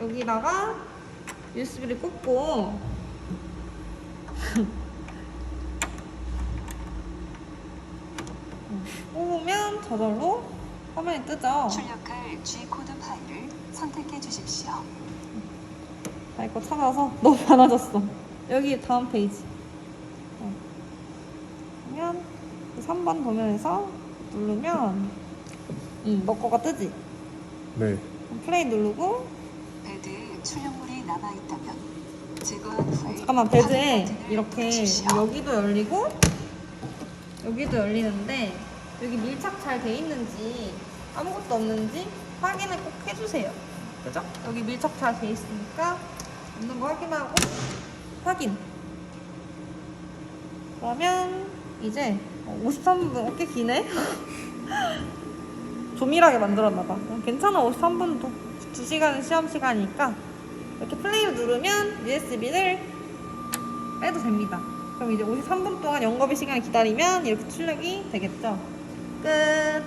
여기다가 USB를 꽂고 꽂으면 저절로 화면이 뜨죠. 출력할 G코드 파일을 선택해 주십시오. 자기 거 찾아서 너무 많아졌어. 여기 다음 페이지. 어. 그러면 3번 도면에서 누르면 음, 너 거가 뜨지? 네. 플레이 누르고 베드에 출력물이 남아 있다면 제거한 후에 잠깐만 버튼을 이렇게. 여기도 열리고 여기도 열리는데 여기 밀착 잘 돼 있는지 아무것도 없는지 확인을 꼭 해주세요. 그죠? 여기 밀착 잘 돼 있으니까 없는 거 확인하고 확인. 그러면 이제 53분 꽤 기네. 조밀하게 만들었나봐. 괜찮아 53분도 2시간 시험 시간이니까 이렇게 플레이를 누르면 USB를 빼도 됩니다. 그럼 이제 53분 동안 영업의 시간을 기다리면 이렇게 출력이 되겠죠. 끝.